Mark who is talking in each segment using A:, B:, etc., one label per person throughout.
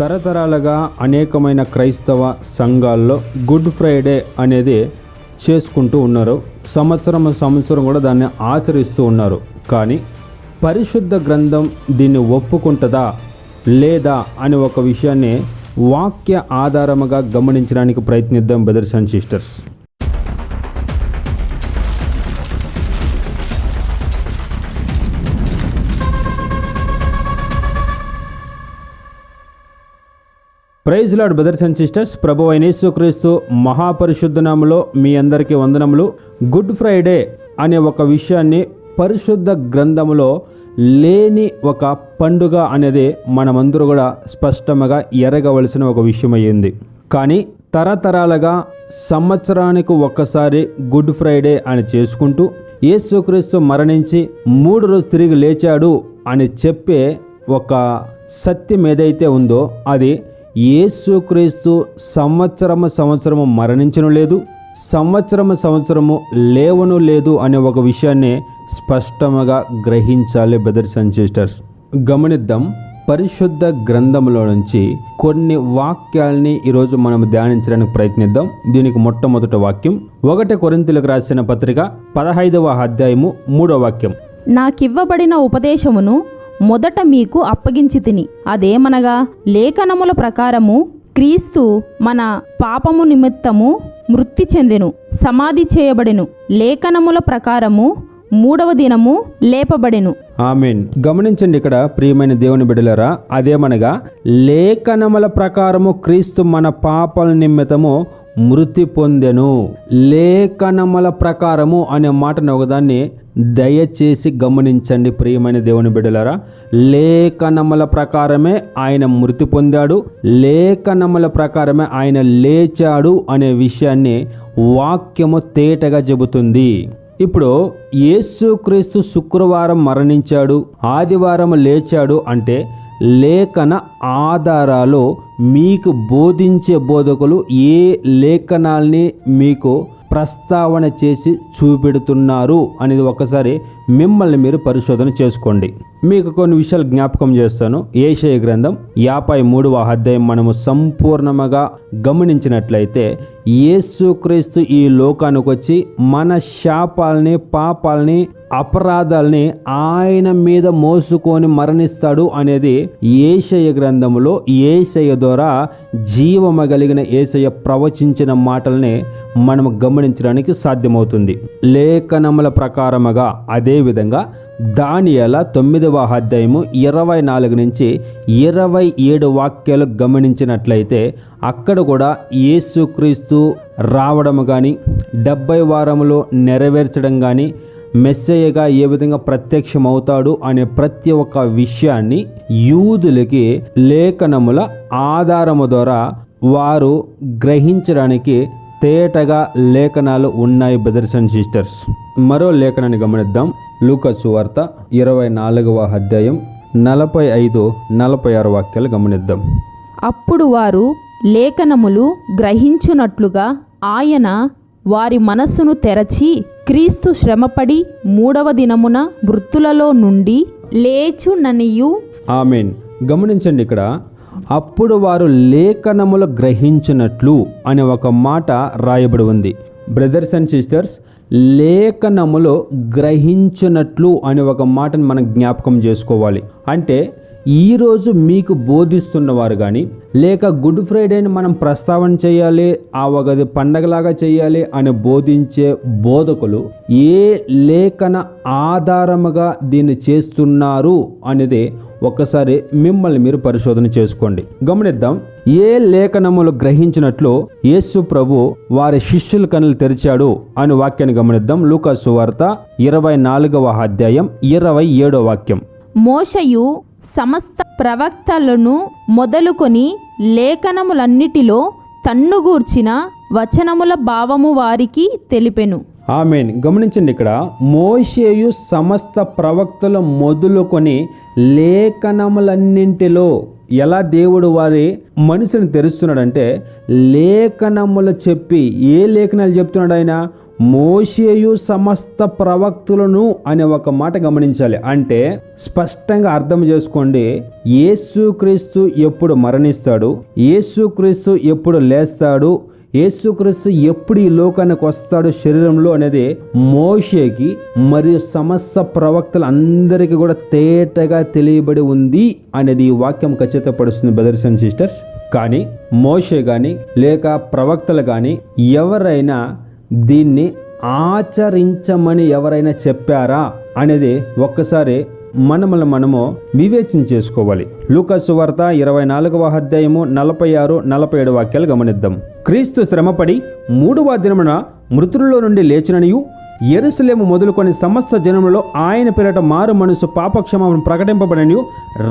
A: తరతరాలుగా అనేకమైన క్రైస్తవ సంఘాల్లో గుడ్ ఫ్రైడే అనేది చేసుకుంటూ ఉన్నారు. సంవత్సరం సంవత్సరం కూడా దాన్ని ఆచరిస్తూ ఉన్నారు. కానీ పరిశుద్ధ గ్రంథం దీన్ని ఒప్పుకుంటుందా లేదా అనే ఒక విషయాన్ని వాక్య ఆధారముగా గమనించడానికి ప్రయత్నిద్దాం brothers and sisters. Praise lord brothers and sisters. ప్రభు అయిన యేసుక్రీస్తు మహాపరిశుద్ధ మీ అందరికీ వందనములు. గుడ్ ఫ్రైడే అనే ఒక విషయాన్ని పరిశుద్ధ గ్రంథములో లేని ఒక పండుగ అనేది మనమందరూ కూడా స్పష్టంగా ఎరగవలసిన ఒక విషయం అయ్యింది కానీ తరతరాలుగా సంవత్సరానికి ఒక్కసారి గుడ్ ఫ్రైడే అని చేసుకుంటూ యేసుక్రీస్తు మరణించి మూడు రోజు తిరిగి లేచాడు అని చెప్పే ఒక సత్యం ఏదైతే ఉందో అది యేసుక్రీస్తు సంవత్సరము సంవత్సరము మరణించను లేదు సంవత్సరము సంవత్సరము లేవను లేదు అనే ఒక విషయాన్ని స్పష్టంగా గ్రహించాలి బ్రదర్స్ అండ్ సిస్టర్స్. గమనిద్దాం. పరిశుద్ధ గ్రంథంలో నుంచి కొన్ని వాక్యాల్ని ఈరోజు మనం ధ్యానించడానికి ప్రయత్నిద్దాం. దీనికి మొట్టమొదటి వాక్యం ఒకటి కొరింతలకు రాసిన పత్రిక పదహైదవ అధ్యాయము మూడో వాక్యం.
B: నాకివ్వబడిన ఉపదేశమును మొదట మీకు అప్పగించి తిని. అదేమనగా లేఖనముల ప్రకారము క్రీస్తు మన పాపము నిమిత్తము మృతి చెందెను సమాధి చేయబడెను. లేఖనముల ప్రకారము మూడవ దినము లేపబడెను.
A: ఆమెన్. గమనించండి ఇక్కడ ప్రియమైన దేవుని బిడలరా అదేమనగా లేఖనముల ప్రకారము క్రీస్తు మన పాపల నిమిత్తము మృతి పొందెను. లేఖనముల ప్రకారము అనే మాటను ఒకదాన్ని దయచేసి గమనించండి ప్రియమైన దేవుని బిడ్డలారా. లేఖనముల ప్రకారమే ఆయన మృతి పొందాడు. లేఖనముల ప్రకారమే ఆయన లేచాడు అనే విషయాన్ని వాక్యము తేటగా చెబుతుంది. ఇప్పుడు యేసుక్రీస్తు శుక్రవారం మరణించాడు ఆదివారం లేచాడు అంటే లేఖన ఆధారాలు మీకు బోధించే బోధకులు ఏ లేఖనాల్ని మీకు ప్రస్తావన చేసి చూపెడుతున్నారు అనేది ఒకసారి మిమ్మల్ని మీరు పరిశోధన చేసుకోండి. మీకు కొన్ని విషయాలు జ్ఞాపకం చేస్తాను. ఏషయ గ్రంథం యాభై మూడవ అధ్యాయం మనము సంపూర్ణముగా గమనించినట్లయితే యేసుక్రీస్తు ఈ లోకానికి వచ్చి మన శాపాలని పాపాలని అపరాధాల్ని ఆయన మీద మోసుకొని మరణిస్తాడు అనేది ఏషయ గ్రంథములో ఏషయ ద్వారా జీవమ కలిగిన ఏసయ ప్రవచించిన మాటల్ని మనం గమనించడానికి సాధ్యమవుతుంది. లేఖనముల ప్రకారముగా అదేవిధంగా దానియల తొమ్మిదవ అధ్యాయము ఇరవై నాలుగు నుంచి ఇరవై ఏడు వాక్యాలు గమనించినట్లయితే అక్కడ కూడా యేసుక్రీస్తు రావడం కానీ డెబ్బై వారములో నెరవేర్చడం కానీ మెస్సయ్యగా ఏ విధంగా ప్రత్యక్షమవుతాడు అనే ప్రతి ఒక్క విషయాన్ని యూదులకి లేఖనముల ఆధారము ద్వారా వారు గ్రహించడానికి తేటగా లేఖనాలు ఉన్నాయి బ్రదర్స్ అండ్ సిస్టర్స్. మరో లేఖనాన్ని గమనిద్దాం. లూకసు వార్త ఇరవై నాలుగవ అధ్యాయం నలభై ఐదు నలభై ఆరు వాక్యాలు గమనిద్దాం.
B: అప్పుడు వారు లేఖనములు గ్రహించునట్లుగా ఆయన వారి మనస్సును తెరచి క్రీస్తు శ్రమపడి మూడవ దినమున మృతులలో నుండి లేచుననియు.
A: ఆమెన్. గమనించండి ఇక్కడ అప్పుడు వారు లేఖనములు గ్రహించినట్లు అనే ఒక మాట రాయబడి ఉంది. బ్రదర్స్ అండ్ సిస్టర్స్ లేఖనములో గ్రహించినట్లు అనే ఒక మాటను మనం జ్ఞాపకం చేసుకోవాలి. అంటే ఈరోజు మీకు బోధిస్తున్నవారు కానీ లేక గుడ్ ఫ్రైడేని మనం ప్రస్తావన చేయాలి ఆ ఒకది పండగలాగా చేయాలి అని బోధించే బోధకులు ఏ లేఖన ఆధారముగా దీన్ని చేస్తున్నారు అనేది ఒక్కసారి మిమ్మల్ని మీరు పరిశోధన చేసుకోండి. గమనిద్దాం. ఏ లేఖనములు గ్రహించినట్లు యేసు ప్రభు వారి శిష్యుల కనులు తెరిచాడు అని వాక్యాన్ని గమనిద్దాం. లూకాసు వార్త ఇరవై నాలుగవ అధ్యాయం ఇరవై ఏడో వాక్యం.
B: మోషయు సమస్త ప్రవక్తలను మొదలుకొని లేఖనములన్నిటిలో తన్నుగూర్చిన వచనముల భావము వారికి తెలిపెను.
A: ఆమెన్. గమనించండి ఇక్కడ మోషేయు సమస్త ప్రవక్తలు మొదలుకొని లేఖనములన్నింటిలో ఎలా దేవుడు వారి మనసుని తెరుస్తున్నాడంటే లేఖనములు చెప్పి ఏ లేఖనాలు చెప్తున్నాడు ఆయన? మోషేయు సమస్త ప్రవక్తులను అనే ఒక మాట గమనించాలి. అంటే స్పష్టంగా అర్థం చేసుకోండి యేసుక్రీస్తు ఎప్పుడు మరణిస్తాడు? యేసుక్రీస్తు ఎప్పుడు లేస్తాడు? యేసుక్రీస్తు ఎప్పుడు ఈ లోకానికి వస్తాడు శరీరంలో అనేది మోషేకి మరియు సమస్త ప్రవక్తలు అందరికీ కూడా తేటగా తెలియబడి ఉంది అనేది ఈ వాక్యం ఖచ్చితపడుస్తుంది బ్రదర్స్ అండ్ సిస్టర్స్ కానీ మోషే కానీ లేక ప్రవక్తలు కానీ ఎవరైనా దీన్ని ఆచరించమని ఎవరైనా చెప్పారా అనేది ఒక్కసారి మనమల్ని మనము వివేచన చేసుకోవాలి. లూకసు వార్త ఇరవై నాలుగవ అధ్యాయము నలభై ఆరు నలభై ఏడు వాక్యాలు గమనిద్దాం. క్రీస్తు శ్రమపడి మూడవ దినమున మృతుల్లో నుండి లేచిననియు ఎరుసలేము మొదలుకొని సమస్త జనములో ఆయన పేరట మారు మనసు పాపక్షమాపణ ప్రకటింపబడని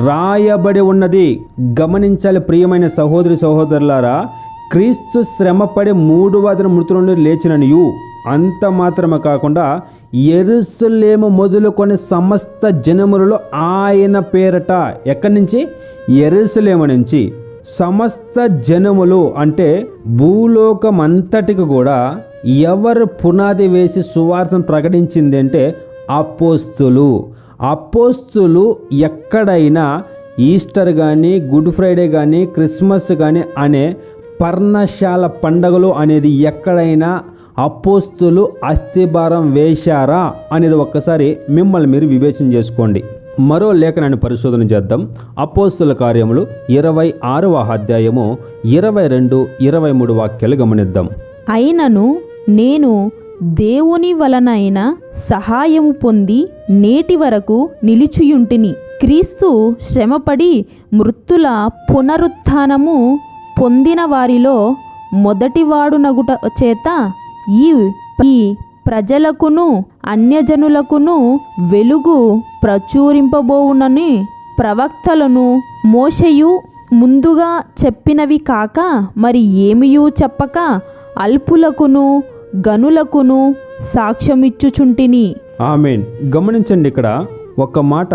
A: రాయబడి ఉన్నది. గమనించాలి ప్రియమైన సహోదరి సహోదరులారా క్రీస్తు శ్రమపడి మూడు వాదన మృతుల నుండి లేచిననియు అంత మాత్రమే కాకుండా ఎరుసలేము మొదలుకొని సమస్త జనములలో ఆయన పేరట ఎక్కడి నుంచి? ఎరుసలేము నుంచి. సమస్త జనములు అంటే భూలోకం అంతటికి కూడా ఎవరు పునాది వేసి సువార్తను ప్రకటించింది అంటే అపోస్తులు. అపోస్తులు ఎక్కడైనా ఈస్టర్ కానీ గుడ్ ఫ్రైడే కానీ క్రిస్మస్ కానీ అనే పర్ణశాల పండగలు అనేది ఎక్కడైనా అపోస్తులు అస్థిభారం వేశారా అనేది ఒక్కసారి మిమ్మల్ని మీరు వివేచన చేసుకోండి. మరో లేఖనాన్ని పరిశోధన చేద్దాం. అపోస్తుల కార్యములు ఇరవై ఆరవ అధ్యాయము ఇరవై రెండు ఇరవై మూడు వాక్యాలు గమనిద్దాం.
B: అయినను నేను దేవుని వలనైన సహాయము పొంది నేటి వరకు నిలిచియుంటిని. క్రీస్తు శ్రమపడి మృత్యుల పునరుత్నము పొందిన వారిలో మొదటివాడునగుట చేత ఈ ఈ ప్రజలకును అన్యజనులకును వెలుగు ప్రచురింపబోవునని ప్రవక్తలను మోషయు ముందుగా చెప్పినవి కాక మరి ఏమియూ చెప్పక అల్పులకును గనులకును సాక్ష్యమిచ్చుచుంటిని.
A: ఆమెన్. గమనించండి ఇక్కడ ఒక మాట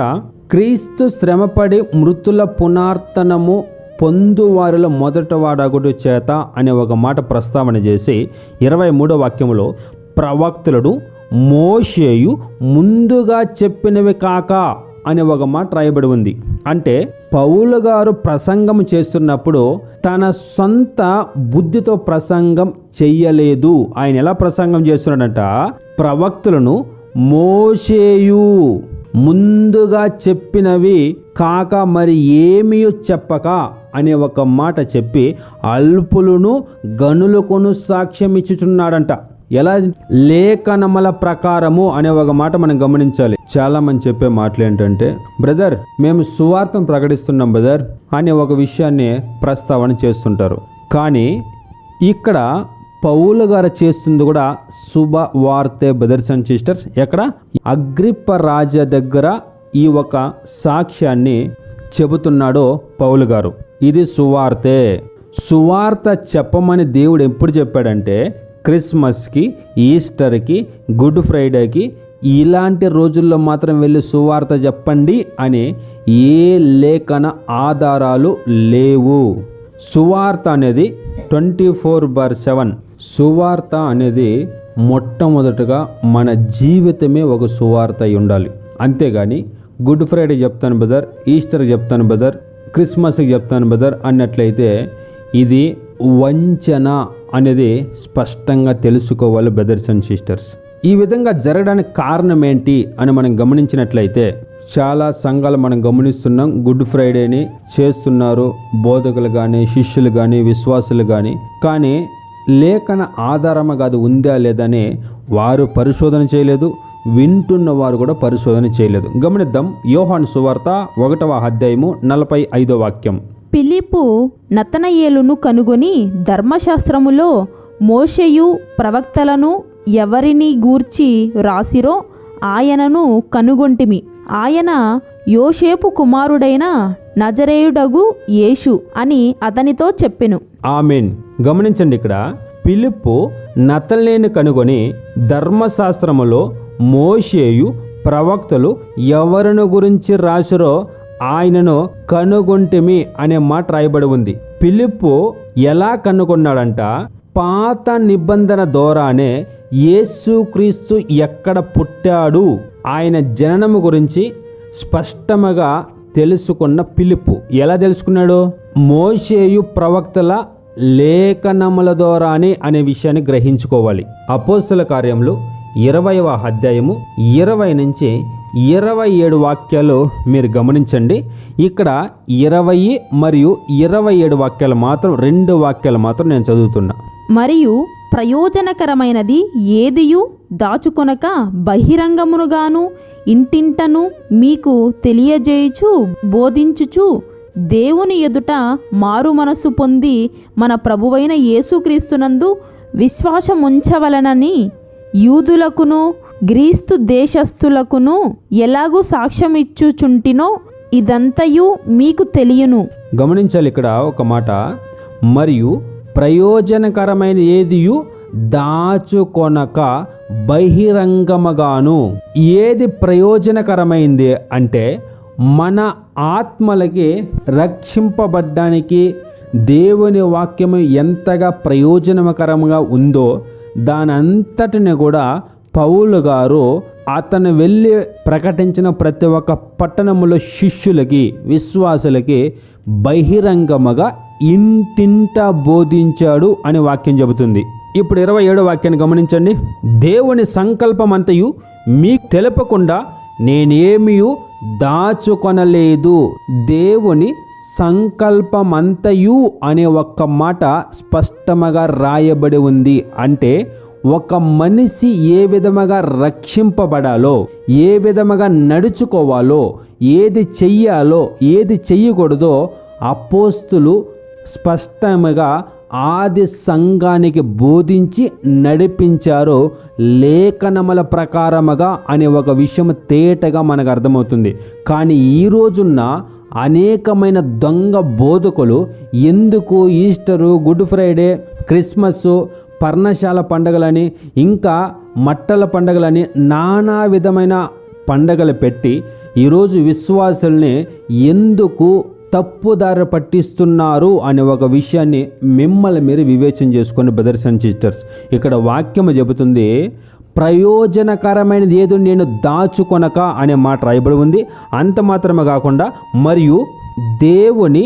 A: క్రీస్తు శ్రమపడి మృతుల పునార్తనము పొందువారిలో మొదటవాడగుడు చేత అనే ఒక మాట ప్రస్తావన చేసి ఇరవై మూడో వాక్యములో ప్రవక్తులను మోషేయు ముందుగా చెప్పినవి కాక అనే ఒక మాట రాయబడి ఉంది. అంటే పౌలు గారు ప్రసంగం చేస్తున్నప్పుడు తన సొంత బుద్ధితో ప్రసంగం చెయ్యలేదు. ఆయన ఎలా ప్రసంగం చేస్తున్నాడంట? ప్రవక్తులను మోషేయు ముందుగా చెప్పినవి కాక మరి ఏమీ చెప్పక అనే ఒక మాట చెప్పి అల్పులను గనులకును సాక్ష్యం ఇచ్చుచున్నాడంట. ఎలా? లేఖనముల ప్రకారము అనే ఒక మాట మనం గమనించాలి. చాలా మంది చెప్పే మాటలు ఏంటంటే బ్రదర్ మేము సువార్థం ప్రకటిస్తున్నాం బ్రదర్ అనే ఒక విషయాన్ని ప్రస్తావన చేస్తుంటారు. కానీ ఇక్కడ పౌలు గారు చేస్తుంది కూడా శుభ వార్తే బ్రదర్స్ అండ్ సిస్టర్స్. ఎక్కడ? అగ్రిప్ప రాజ దగ్గర ఈ ఒక సాక్ష్యాన్ని చెబుతున్నాడో పౌలు గారు. ఇది సువార్తే. సువార్త చెప్పమని దేవుడు ఎప్పుడు చెప్పాడంటే క్రిస్మస్కి ఈస్టర్కి గుడ్ ఫ్రైడేకి ఇలాంటి రోజుల్లో మాత్రం వెళ్ళి సువార్త చెప్పండి అని ఏ లేఖన ఆధారాలు లేవు. సువార్త అనేది ట్వంటీ ఫోర్ బార్ సెవెన్. సువార్త అనేది మొట్టమొదటగా మన జీవితమే ఒక సువార్త అయి ఉండాలి. అంతేగాని గుడ్ ఫ్రైడే చెప్తాను బ్రదర్ ఈస్టర్ చెప్తాను బ్రదర్ క్రిస్మస్కి చెప్తాను బ్రదర్ అన్నట్లయితే ఇది వంచన అనేది స్పష్టంగా తెలుసుకోవాలి బ్రదర్స్ అండ్ సిస్టర్స్. ఈ విధంగా జరగడానికి కారణం ఏంటి అని మనం గమనించినట్లయితే చాలా సంఘాలు మనం గమనిస్తున్నాం. గుడ్ ఫ్రైడేని చేస్తున్నారు. బోధకులు కానీ శిష్యులు కానీ విశ్వాసులు కానీ కానీ లేఖన ఆధారముగా అది ఉందా లేదని వారు పరిశోధన చేయలేదు. వింటున్న వారు కూడా పరిశోధన చేయలేదు. గమనిద్దాం. యోహాన్ సువార్త ఒకటవ అధ్యాయము నలభై ఐదో వాక్యం.
B: పిలిపు నతనయేలును కనుగొని ధర్మశాస్త్రములో మోషయు ప్రవక్తలను ఎవరిని గూర్చి రాసిరో ఆయనను కనుగొంటిమి. ఆయన యోషేపు కుమారుడైన నజరేయుడగు యేషు అని అతనితో చెప్పెను.
A: ఆమెన్. గమనించండి ఇక్కడ పిలుపు నతల్లేని కనుగొని ధర్మశాస్త్రములో మోషేయు ప్రవక్తలు ఎవరిని గురించి రాసిరో ఆయనను కనుగొంటిమి అనే మాట రాయబడి ఉంది. పిలుపు ఎలా కనుగొన్నాడంట? పాత నిబంధన ద్వారానే యేసుక్రీస్తు ఎక్కడ పుట్టాడు? ఆయన జననము గురించి స్పష్టముగా తెలుసుకున్న పిలుపు ఎలా తెలుసుకున్నాడు? మోషేయు ప్రవక్తల లేఖనముల ద్వారానే అనే విషయాన్ని గ్రహించుకోవాలి. అపోస్తుల కార్యములు ఇరవైవ అధ్యాయము ఇరవై నుంచి ఇరవై ఏడు వాక్యాలు మీరు గమనించండి. ఇక్కడ ఇరవై మరియు ఇరవై ఏడు వాక్యాలు మాత్రం రెండు వాక్యాలు మాత్రం నేను చదువుతున్నా.
B: మరియు ప్రయోజనకరమైనది ఏదియు దాచుకొనక బహిరంగమునుగాను ఇంటింటను మీకు తెలియజేయుచు బోధించుచు దేవుని ఎదుట మారు మనస్సు పొంది మన ప్రభువైన యేసుక్రీస్తునందు విశ్వాసముంచవలనని యూదులకును గ్రీస్తు దేశస్థులకును ఎలాగూ సాక్ష్యం ఇచ్చుచుంటినో ఇదంతయు మీకు తెలియను.
A: గమనించాలి ఇక్కడ ఒక మాట. మరియు ప్రయోజనకరమైన ఏదియు? దాచుకొనక బహిరంగముగాను. ఏది ప్రయోజనకరమైంది అంటే మన ఆత్మలకి రక్షింపబడ్డానికి దేవుని వాక్యము ఎంతగా ప్రయోజనకరంగా ఉందో దానంతటిని కూడా పౌలు గారు అతను వెళ్ళి ప్రకటించిన ప్రతి ఒక్క పట్టణములో శిష్యులకి విశ్వాసులకి బహిరంగముగా ఇంటింట బోధించాడు అని వాక్యం చెబుతుంది. ఇప్పుడు ఇరవై ఏడో వాక్యాన్ని గమనించండి. దేవుని సంకల్పం అంతయు మీకు తెలపకుండా నేనేమియు దాచుకొనలేదు. దేవుని సంకల్పమంతయు అనే ఒక్క మాట స్పష్టముగా రాయబడి ఉంది. అంటే ఒక మనిషి ఏ విధముగా రక్షింపబడాలో ఏ విధముగా నడుచుకోవాలో ఏది చెయ్యాలో ఏది చెయ్యకూడదో అపోస్తులు స్పష్టముగా ఆది సంఘానికి బోధించి నడిపించారు లేఖనముల ప్రకారముగా అనే ఒక విషయం తేటగా మనకు అర్థమవుతుంది. కానీ ఈ రోజున్న అనేకమైన దొంగ బోధకులు ఎందుకు ఈస్టరు గుడ్ ఫ్రైడే క్రిస్మస్ పర్ణశాల పండగలని ఇంకా మట్టల పండగలని నానా విధమైన పండగలు పెట్టి ఈరోజు విశ్వాసుల్ని ఎందుకు తప్పుదారి పట్టిస్తున్నారు అనే ఒక విషయాన్ని మిమ్మల్ని మీరు వివేచన చేసుకొని బ్రదర్స్ అండ్ సిస్టర్స్ ఇక్కడ వాక్యము చెబుతుంది ప్రయోజనకరమైనది ఏదో నేను దాచుకొనక అనే మాట రాయబడి ఉంది. అంత మాత్రమే కాకుండా మరియు దేవుని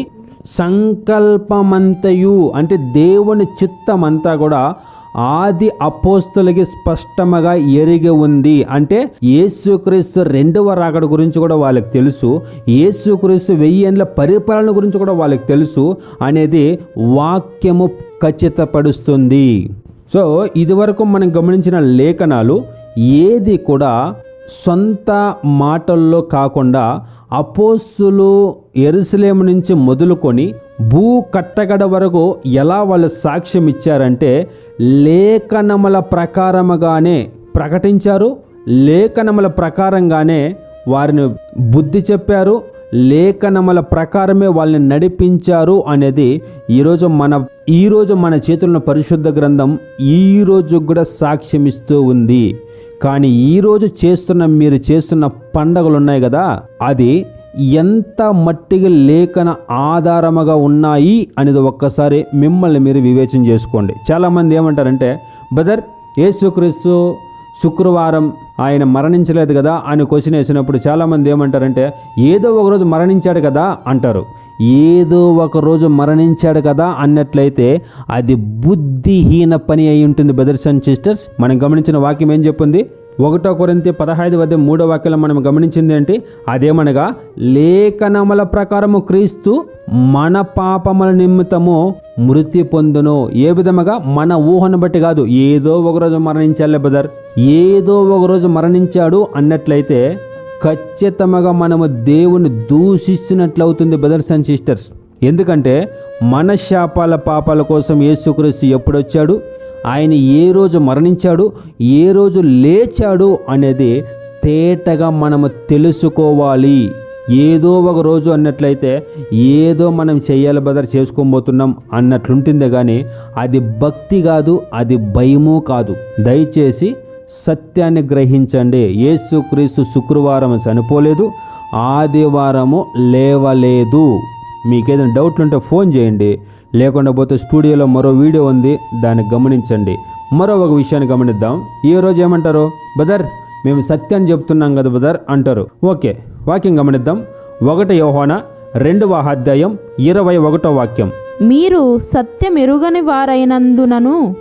A: సంకల్పమంతయు అంటే దేవుని చిత్తమంతా కూడా ఆది అపోస్తులకి స్పష్టముగా ఎరిగి ఉంది. అంటే యేసుక్రీస్తు రెండవ రాకడ గురించి కూడా వాళ్ళకి తెలుసు. యేసుక్రీస్తు వెయ్యేండ్ల పరిపాలన గురించి కూడా వాళ్ళకి తెలుసు. అనేది వాక్యము ఖచ్చితపరుస్తుంది సో ఇదివరకు మనం గమనించిన లేఖనాలు ఏది కూడా సొంత మాటల్లో కాకుండా అపోస్తులు ఎరుసలేము నుంచి మొదలుకొని భూ కట్టగడ వరకు ఎలా వాళ్ళు సాక్ష్యం ఇచ్చారంటే లేఖనముల ప్రకారముగానే ప్రకటించారు లేఖనముల ప్రకారంగానే వారిని బుద్ధి చెప్పారు లేఖనముల ప్రకారమే వాళ్ళని నడిపించారు అనేది ఈరోజు మన ఈరోజు మన చేతుల్లో పరిశుద్ధ గ్రంథం ఈరోజు కూడా సాక్ష్యం ఇస్తూ ఉంది. కానీ ఈరోజు చేస్తున్న మీరు చేస్తున్న పండగలు ఉన్నాయి కదా అది ఎంత మట్టిగా లేఖన ఆధారముగా ఉన్నాయి అనేది ఒక్కసారి మిమ్మల్ని మీరు వివేచన చేసుకోండి. చాలామంది ఏమంటారంటే బ్రదర్ యేసుక్రీస్తు శుక్రవారం ఆయన మరణించలేదు కదా అని క్వశ్చన్ వేసినప్పుడు చాలామంది ఏమంటారంటే ఏదో ఒక రోజు మరణించాడు కదా అంటారు. ఏదో ఒక రోజు మరణించాడు కదా అన్నట్లయితే అది బుద్ధిహీన పని అయి ఉంటుంది బ్రదర్స్ అండ్ సిస్టర్స్ మనం గమనించిన వాక్యం ఏం చెప్పింది? ఒకటో కొరింతి పదహైదు వద్ద మూడో వాక్యంలో మనం గమనించింది ఏంటి? అదేమనగా లేఖనముల ప్రకారము క్రీస్తు మన పాపముల నిమిత్తము మృతి పొందును. ఏ విధముగా? మన ఊహను బట్టి కాదు. ఏదో ఒకరోజు మరణించాలే బ్రదర్ ఏదో ఒకరోజు మరణించాడు అన్నట్లయితే ఖచ్చితంగా మనము దేవుని దూషిస్తున్నట్లవుతుంది బ్రదర్స్ అండ్ సిస్టర్స్ ఎందుకంటే మన శాపాల పాపాల కోసం యేసుక్రీస్తు ఎప్పుడొచ్చాడు? ఆయన ఏ రోజు మరణించాడు? ఏ రోజు లేచాడు? అనేది తేటగా మనము తెలుసుకోవాలి. ఏదో ఒక రోజు అన్నట్లయితే ఏదో మనం చేయాలి బదర్ చేసుకోబోతున్నాం అన్నట్లుంటుంది కానీ అది భక్తి కాదు అది భయము కాదు. దయచేసి సత్యాన్ని గ్రహించండి. యేసుక్రీస్తు శుక్రవారం చనిపోలేదు ఆదివారము లేవలేదు. మీకేదైనా డౌట్లు ఉంటే ఫోన్ చేయండి. లేకుండా పోతే స్టూడియోలో మరో వీడియో ఉంది దాన్ని గమనించండి. మరో ఒక విషయాన్ని గమనిద్దాం. ఈ రోజు ఏమంటారు? బదర్ మేము సత్యాన్ని చెప్తున్నాం కదా బదర్ అంటారు. ఓకే వాక్యం గమనిద్దాం. ఒకటి యోహోన రెండవ అధ్యాయం ఇరవై ఒకటో వాక్యం.
B: మీరు సత్యం ఎరుగని వారైనందునను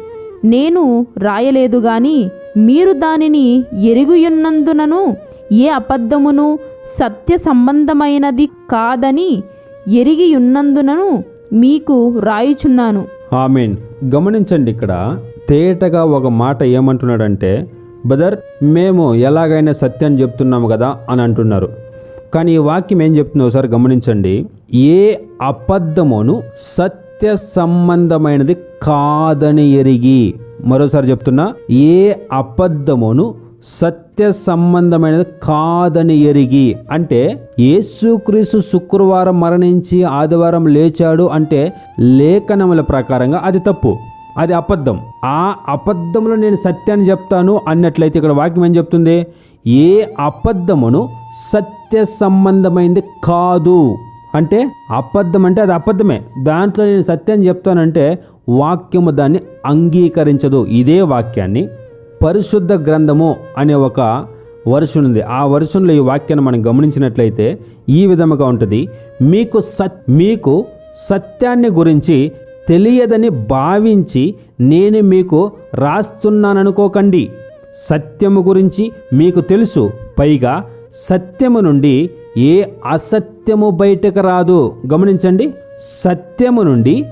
B: నేను రాయలేదు గాని మీరు దానిని ఎరుగుయున్నందునను ఏ అబద్ధమును సత్య సంబంధమైనది కాదని ఎరిగియున్నందునను మీకు రాయుచున్నాను.
A: ఆమెన్. గమనించండి ఇక్కడ తేటగా ఒక మాట ఏమంటున్నాడంటే బ్రదర్ మేము ఎలాగైనా సత్యాన్ని చెప్తున్నాము కదా అని అంటున్నారు. కానీ ఈ వాక్యం ఏం చెప్తుందో ఒకసారి గమనించండి. ఏ అబద్ధమును సత్య సంబంధమైనది కాదని ఎరిగి మరోసారి చెప్తున్నా ఏ అబద్ధమును సత్య సంబంధమైనది కాదని ఎరిగి అంటే యేసుక్రీస్తు శుక్రవారం మరణించి ఆదివారం లేచాడు అంటే లేఖనముల ప్రకారంగా అది తప్పు అది అబద్ధం. ఆ అబద్ధంలో నేను సత్యాన్ని చెప్తాను అన్నట్లయితే ఇక్కడ వాక్యం ఏం చెప్తుంది? ఏ అబద్ధమును సత్య సంబంధమైంది కాదు. అంటే అబద్ధం అంటే అది అబద్ధమే. దాంట్లో నేను సత్యం చెప్తానంటే వాక్యము దాన్ని అంగీకరించదు. ఇదే వాక్యాన్ని పరిశుద్ధ గ్రంథము అనే ఒక వర్షన్ ఉంది. ఆ వర్షన్లో ఈ వాక్యాన్ని మనం గమనించినట్లయితే ఈ విధముగా ఉంటుంది. మీకు సత్ మీకు సత్యాన్ని గురించి తెలియదని భావించి నేను మీకు రాస్తున్నాననుకోకండి. సత్యము గురించి మీకు తెలుసు. పైగా సత్యము నుండి ఏ అసత్య సత్యము బయటకు రాదు. గమనించండి సత్యము నుండి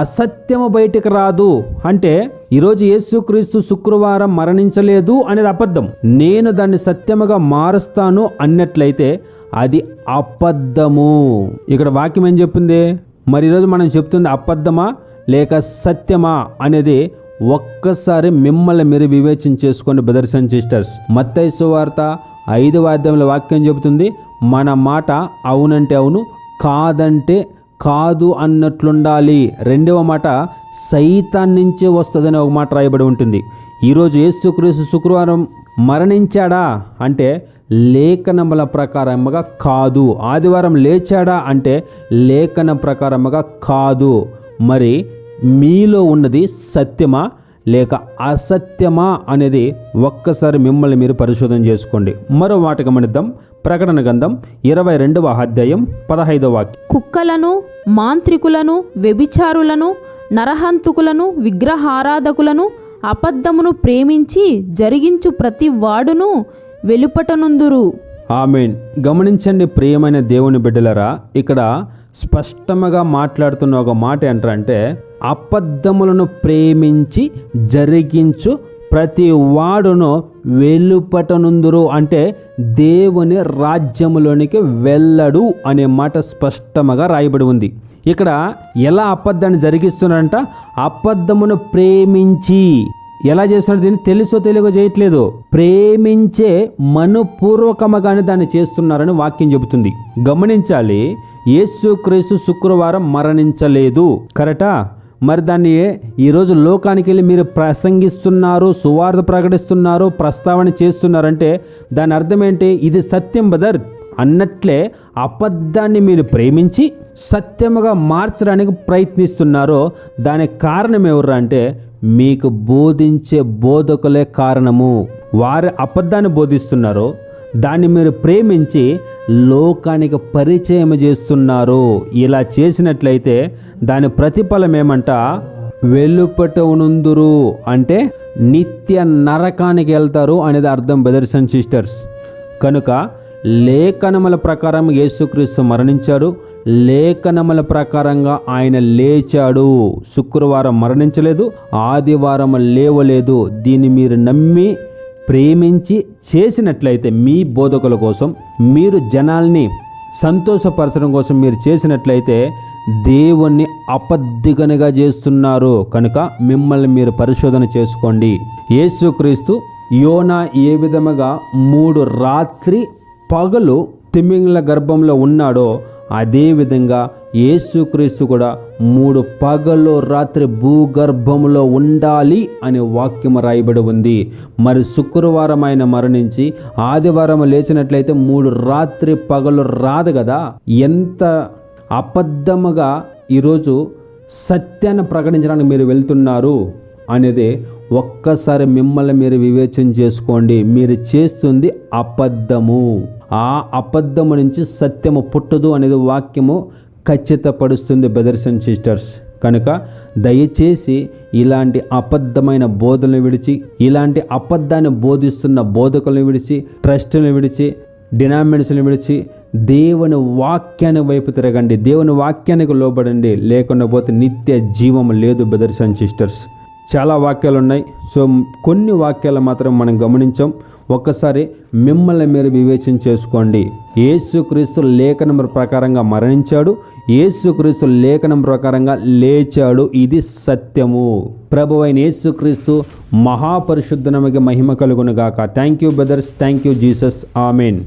A: అసత్యము బయటకు రాదు. అంటే ఈరోజు యేసుక్రీస్తు శుక్రవారం మరణించలేదు అనేది అబద్ధం. నేను దాన్ని సత్యముగా మారుస్తాను అన్నట్లయితే అది అబద్ధము. ఇక్కడ వాక్యం ఏం చెప్పింది? మరి ఈరోజు మనం చెప్తుంది అబద్ధమా? లేక సత్యమా? అనేది ఒక్కసారి మిమ్మల్ని మీరు వివేచన చేసుకోండి బ్రదర్స్ అండ్ సిస్టర్స్ మత్తైసు వార్త ఐదవ అధ్యాయంలో వాక్యం చెబుతుంది మన మాట అవునంటే అవును కాదంటే కాదు అన్నట్లుండాలి. రెండవ మాట సైతాన్ నుంచే వస్తుందని ఒక మాట రాయబడి ఉంటుంది. ఈరోజు యేసుక్రీస్తు శుక్రవారం మరణించాడా అంటే లేఖనముల ప్రకారముగా కాదు. ఆదివారం లేచాడా అంటే లేఖన ప్రకారముగా కాదు. మరి మీలో ఉన్నది సత్యమా? లేక అసత్యమా అనేది ఒక్కసారి మిమ్మల్ని మీరు పరిశోధన చేసుకోండి. మరో మాట గమనిద్దాం ప్రకటన గ్రంథం ఇరవై రెండవ అధ్యాయం పదహైదవ వాక్యం.
B: కుక్కలను మాంత్రికులను వ్యభిచారులను నరహంతుకులను విగ్రహారాధకులను అబద్ధమును ప్రేమించి జరిగించు ప్రతి వాడును వెలుపటనుందురు.
A: ఆమెన్. గమనించండి ప్రియమైన దేవుని బిడ్డలరా ఇక్కడ స్పష్టంగా మాట్లాడుతున్న ఒక మాట ఏంటంటే అబద్ధములను ప్రేమించి జరిగించు ప్రతి వాడును వెలుపటనుందురు అంటే దేవుని రాజ్యములోనికి వెళ్ళడు అనే మాట స్పష్టముగా రాయబడి ఉంది. ఇక్కడ ఎలా అబద్ధాన్ని జరిగిస్తున్నారంట అబద్ధమును ప్రేమించి. ఎలా చేస్తున్నారు దీన్ని తెలుసో తెలియకో చేయట్లేదు. ప్రేమించే మనుపూర్వకముగానే దాన్ని చేస్తున్నారని వాక్యం చెబుతుంది. గమనించాలి యేసుక్రీస్తు శుక్రవారం మరణించలేదు. కరెక్టా? మరి దాన్ని ఈరోజు లోకానికి వెళ్ళి మీరు ప్రసంగిస్తున్నారు సువార్త ప్రకటిస్తున్నారు ప్రస్తావన చేస్తున్నారంటే దాని అర్థం ఏంటి? ఇది సత్యం బదర్ అన్నట్లే అబద్ధాన్ని మీరు ప్రేమించి సత్యముగా మార్చడానికి ప్రయత్నిస్తున్నారో దానికి కారణం ఎవరు అంటే మీకు బోధించే బోధకులే కారణము. వారి అబద్ధాన్ని బోధిస్తున్నారు దాన్ని మీరు ప్రేమించి లోకానికి పరిచయం చేస్తున్నారు. ఇలా చేసినట్లయితే దాని ప్రతిఫలం ఏమంట? వెలుపట ఉనుందురు అంటే నిత్య నరకానికి వెళ్తారు అనేది అర్థం బ్రదర్స్ అండ్ సిస్టర్స్ కనుక లేఖనముల ప్రకారం యేసుక్రీస్తు మరణించాడు. లేఖనముల ప్రకారంగా ఆయన లేచాడు. శుక్రవారం మరణించలేదు ఆదివారం లేవలేదు. దీన్ని మీరు నమ్మి ప్రేమించి చేసినట్లయితే మీ బోధకుల కోసం మీరు జనాల్ని సంతోషపరచడం కోసం మీరు చేసినట్లయితే దేవుణ్ణి అపద్దిగనగా చేస్తున్నారు. కనుక మిమ్మల్ని మీరు పరిశోధన చేసుకోండి. యేసుక్రీస్తు యోనా ఏ విధముగా మూడు రాత్రి పగలు తిమింగ్ల గర్భంలో ఉన్నాడో అదేవిధంగా యేసుక్రీస్తు కూడా మూడు పగలు రాత్రి భూగర్భములో ఉండాలి అనే వాక్యం రాయబడి ఉంది. మరి శుక్రవారం ఆయన మరణించి ఆదివారం లేచినట్లయితే మూడు రాత్రి పగలు రాదు కదా? ఎంత అబద్ధముగా ఈరోజు సత్యాన్ని ప్రకటించడానికి మీరు వెళ్తున్నారు అనేది ఒక్కసారి మిమ్మల్ని మీరు వివేచన చేసుకోండి. మీరు చేస్తుంది అబద్ధము. ఆ అబద్ధము నుంచి సత్యము పుట్టదు అనేది వాక్యము ఖచ్చితపడుస్తుంది బ్రదర్స్ అండ్ సిస్టర్స్ కనుక దయచేసి ఇలాంటి అబద్ధమైన బోధనలు విడిచి ఇలాంటి అబద్ధాన్ని బోధిస్తున్న బోధకులను విడిచి ట్రస్టులను విడిచి డినామినేషన్లు విడిచి దేవుని వాక్యాన్ని వైపు తిరగండి. దేవుని వాక్యానికి లోబడండి. లేకుండా పోతే నిత్య జీవం లేదు బ్రదర్స్ అండ్ సిస్టర్స్ చాలా వాక్యాలు ఉన్నాయి. సో కొన్ని వాక్యాలు మాత్రం మనం గమనించాం. ఒక్కసారి మిమ్మల్ని మీరు వివేచన చేసుకోండి. యేసుక్రీస్తు లేఖనం ప్రకారంగా మరణించాడు. యేసుక్రీస్తు లేఖనం ప్రకారంగా లేచాడు. ఇది సత్యము. ప్రభు అయిన యేసుక్రీస్తు మహాపరిశుద్ధనమికి మహిమ కలుగునుగాక. Thank you brothers thank you Jesus amen